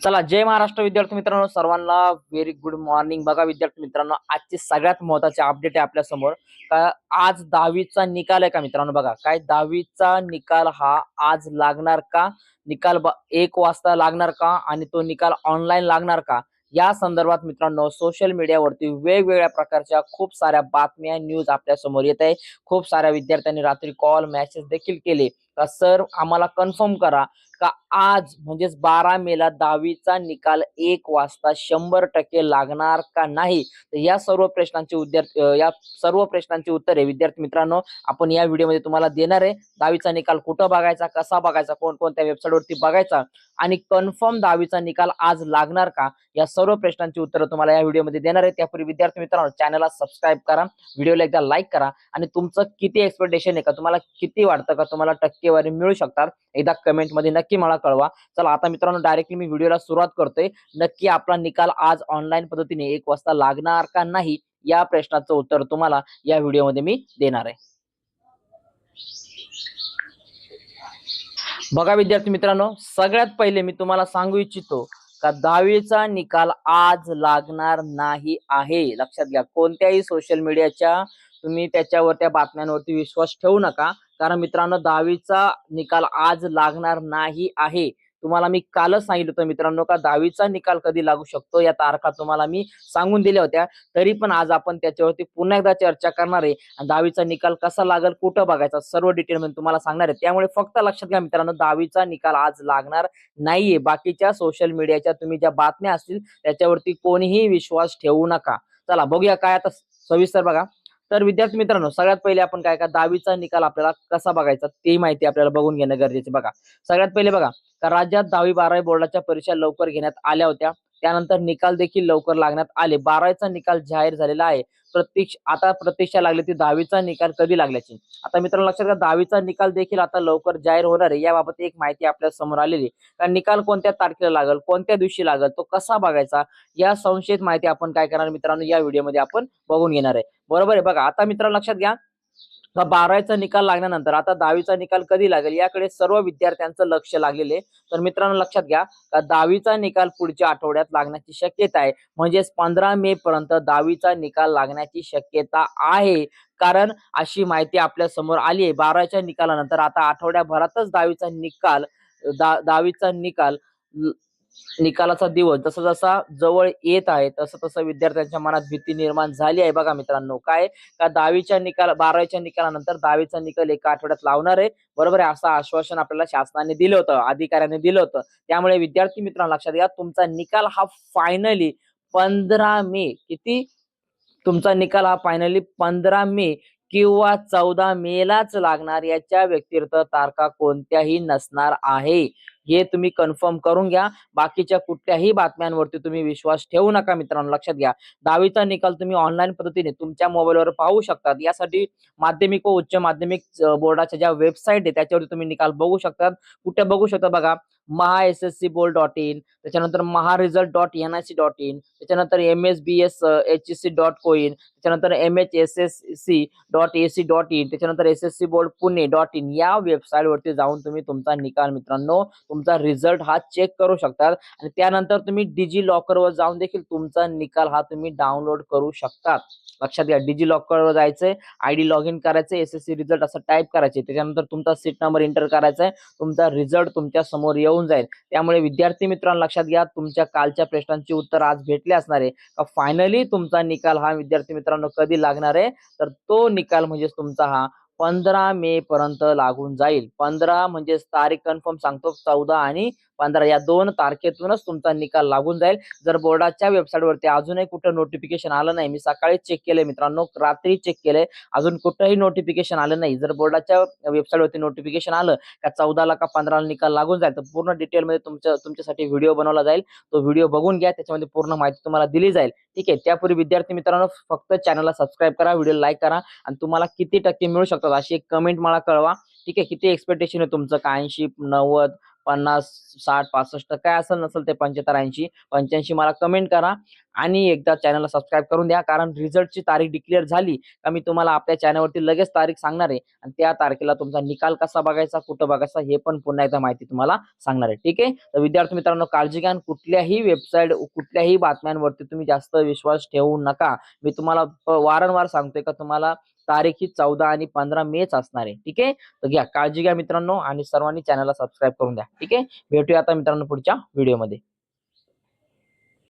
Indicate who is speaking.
Speaker 1: चला जय महाराष्ट्र विद्यार्थी मित्रांनो. सर्वांना व्हेरी गुड मॉर्निंग बघा विद्यार्थी मित्रांनो आजची सगळ्यात महत्वाची अपडेट आहे आपल्यासमोर. का आज दहावीचा निकाल आहे का मित्रांनो बघा. काय दहावीचा निकाल हा आज लागणार का? निकाल एक वाजता लागणार का? आणि तो निकाल ऑनलाईन लागणार का? या संदर्भात मित्रांनो सोशल मीडियावरती वेगवेगळ्या प्रकारच्या खूप साऱ्या बातम्या न्यूज आपल्यासमोर येत आहे. खूप साऱ्या विद्यार्थ्यांनी रात्री कॉल मेसेज देखील केले. का सर आम्हाला कन्फर्म करा. का आज म्हणजेच बारा मेला दहावीचा निकाल एक वाजता शंभर टक्के लागणार का नाही? तर या सर्व प्रश्नांची विद्यार्थी या सर्व प्रश्नांची उत्तरे विद्यार्थी मित्रांनो आपण या व्हिडिओमध्ये तुम्हाला देणार आहे. दहावीचा निकाल कुठं बघायचा कसा बघायचा कोणकोणत्या वेबसाईटवरती बघायचा आणि कन्फर्म दहावीचा निकाल आज लागणार का? या सर्व प्रश्नांची उत्तरं तुम्हाला या व्हिडिओमध्ये देणार आहे. त्यापूर्वी विद्यार्थी मित्रांनो चॅनलला सबस्क्राईब करा व्हिडिओला एकदा लाईक करा आणि तुमचं किती एक्सपेक्टेशन आहे का तुम्हाला किती वाटतं का तुम्हाला टक्केवारी मिळू शकतात एकदा कमेंटमध्ये नक्की मला कळवा. चला आता मित्रांनो डायरेक्टली मी व्हिडिओला सुरुवात करतोय. नक्की आपला निकाल आज ऑनलाईन पद्धतीने एक वाजता लागणार का नाही या प्रश्नाचं उत्तर तुम्हाला या व्हिडिओमध्ये मी देणार आहे. बघा विद्यार्थी मित्रांनो सगळ्यात पहिले मी तुम्हाला सांगू इच्छितो का दहावीचा निकाल आज लागणार नाही आहे. लक्षात घ्या कोणत्याही सोशल मीडियाच्या तुम्ही त्याच्यावर त्या बातम्यांवरती विश्वास ठेवू नका. कारण मित्रांनो दहावीचा निकाल आज लागणार नाही आहे. तुम्हाला मी कालच सांगितलं होतं मित्रांनो का दहावीचा निकाल कधी लागू शकतो? या तारखा तुम्हाला मी सांगून दिल्या होत्या. तरी पण आज आपण त्याच्यावरती पुन्हा एकदा चर्चा करणार आहे. आणि दहावीचा निकाल कसा लागेल कुठं बघायचा? सर्व डिटेल मध्ये तुम्हाला सांगणार आहे. त्यामुळे फक्त लक्षात घ्या मित्रांनो दहावीचा निकाल आज लागणार नाहीये. बाकीच्या सोशल मीडियाच्या तुम्ही ज्या बातम्या असतील त्याच्यावरती कोणीही विश्वास ठेवू नका. चला बघूया काय आता सविस्तर बघा. तर विद्यार्थी मित्रांनो सगळ्यात पहिले आपण काय का दहावीचा निकाल आपल्याला कसा बघायचा ते माहिती आपल्याला बघून घेणं गरजेचे बघा सगळ्यात पहिले बघा का राज्यात दहावी बारावी बोर्डाच्या परीक्षा लवकर घेण्यात आल्या होत्या. त्यानंतर निकाल देखील लवकर लागण्यात आले. बारावीचा निकाल जाहीर झालेला आहे. प्रत्यक्ष आता प्रतीक्षा लागली ती दहावीचा निकाल कधी लागल्याची? आता मित्रांनो लक्षात घ्या दहावीचा निकाल देखील आता लवकर जाहीर होणार आहे. याबाबत एक माहिती आपल्यासमोर आलेली कारण निकाल कोणत्या तारखेला लागल कोणत्या दिवशी लागल तो कसा बघायचा? या संशयित माहिती आपण काय करणार मित्रांनो या व्हिडिओमध्ये आपण बघून घेणार आहे. बरोबर आहे बघा आता मित्रांनो लक्षात घ्या बारावीचा निकाल लागल्यानंतर आता दहावीचा निकाल कधी लागेल? याकडे सर्व विद्यार्थ्यांचं लक्ष लागलेले तर मित्रांनो लक्षात घ्या का दहावीचा निकाल पुढच्या आठवड्यात लागण्याची शक्यता आहे. म्हणजेच पंधरा मे पर्यंत दहावीचा निकाल लागण्याची शक्यता आहे. कारण अशी माहिती आपल्यासमोर आली आहे. बारावीच्या निकालानंतर आता आठवड्याभरातच दहावीचा निकाल दहावीचा निकाल निकालाचा दिवस जसा जसा जवळ येत आहे तसं तसं विद्यार्थ्यांच्या मनात भीती निर्माण झाली आहे बघा मित्रांनो. काय? का दहावीच्या निकाल बारावीच्या निकालानंतर दहावीचा निकाल एका आठवड्यात लावणार आहे? बरोबर आहे असं आश्वासन आपल्याला शासनाने दिलं होतं अधिकाऱ्याने दिलं होतं. त्यामुळे विद्यार्थी मित्रांनो लक्षात घ्या तुमचा निकाल हा फायनली पंधरा मे. किती? तुमचा निकाल हा फायनली पंधरा मे. किंवा चौदा मेलाच लागणार याच्या व्यतिरिक्त तारखा कोणत्याही नसणार आहे. हे तुम्ही कन्फर्म करून घ्या. बाकीच्या कुठल्याही बातम्यांवरती तुम्ही विश्वास ठेवू नका मित्रांनो. लक्षात घ्या. दहावीचा निकाल तुम्ही ऑनलाईन पद्धतीने तुमच्या मोबाईलवर पाहू शकतात. यासाठी माध्यमिक व उच्च माध्यमिक बोर्डाच्या ज्या वेबसाईट आहे त्याच्यावरती तुम्ही निकाल बघू शकतात. कुठे बघू शकता बघा. Maha S S C board dot in त्याच्यानंतर Maha result dot N I C dot in त्याच्यानंतर M S B S H S C dot co in त्याच्यानंतर M H S S C dot A C dot in त्याच्यानंतर S S C board Pune dot in या website वरती जाऊन तुम्ही तुमचा निकाल मित्रांनो तुमचा रिझल्ट हा चेक करू शकतात. आणि त्यानंतर तुम्ही डिजी लॉकरवर जाऊन देखील तुमचा निकाल हा तुम्ही डाउनलोड करू शकतात. लक्षात घ्या डिजी लॉकरवर जायचंय आयडी लॉग इन करायचं एस एस सी रिझल्ट असं टाईप करायचे त्याच्यानंतर तुमचा सीट नंबर एंटर करायचा आहे तुमचा रिझल्ट तुमच्यासमोर येऊन जाईल. त्यामुळे विद्यार्थी मित्रांनो लक्षात घ्या तुमच्या कालच्या प्रश्नांची उत्तर आज भेटले असणार आहे. का फायनली तुमचा निकाल हा विद्यार्थी मित्रांनो कधी लागणार आहे? तर तो निकाल म्हणजेच तुमचा हा पंधरा मे पर्यंत लागून जाईल. पंधरा म्हणजेच तारीख कन्फर्म सांगतो चौदा आणि पंधरा या दोन तारखेतूनच तुमचा निकाल लागून जाईल. जर बोर्डाच्या वेबसाईटवरती अजूनही कुठं नोटिफिकेशन आलं नाही मी सकाळी चेक केलंय मित्रांनो रात्री चेक केलंय अजून कुठंही नोटिफिकेशन आलं नाही. जर बोर्डाच्या वेबसाईटवरती नोटिफिकेशन आलं का चौदाला का पंधराला निकाल लागून जाईल तर पूर्ण डिटेलमध्ये तुमच्या तुमच्यासाठी व्हिडिओ बनवला जाईल. तो व्हिडिओ बघून घ्या त्याच्यामध्ये पूर्ण माहिती तुम्हाला दिली जाईल. ठीक आहे त्यापूर्वी विद्यार्थी मित्रांनो फक्त चॅनलला सबस्क्राईब करा व्हिडिओ लाईक करा आणि तुम्हाला किती टक्के मिळू शकतात अशी एक कमेंट मला कळवा. ठीक आहे किती एक्सपेक्टेशन आहे तुमचं? का ऐंशी नव्वद पन्नास साठ पासष्ट काय असेल नसेल ते पंच्याहत्तर ऐंशी पंच्याऐंशी मला कमेंट करा. आणि एकदा चॅनलला सबस्क्राईब करून द्या कारण रिझल्टची तारीख डिक्लेअर झाली का मी तुम्हाला आपल्या चॅनलवरती लगेच तारीख सांगणार आहे. आणि त्या तारखेला तुमचा निकाल कसा बघायचा कुठं बघायचा हे पण पुन्हा एकदा माहिती तुम्हाला सांगणार आहे. ठीक आहे? तर विद्यार्थी मित्रांनो काळजी घ्या कुठल्याही वेबसाईट कुठल्याही बातम्यांवरती तुम्ही जास्त विश्वास ठेवू नका. मी तुम्हाला वारंवार सांगतोय का तुम्हाला तारीख ही चौदा आणि पंधरा मेच असणार आहे. ठीक आहे? तर घ्या काळजी घ्या मित्रांनो आणि सर्वांनी चॅनलला सबस्क्राईब करून द्या. ठीक आहे? भेटूया आता मित्रांनो पुढच्या व्हिडिओमध्ये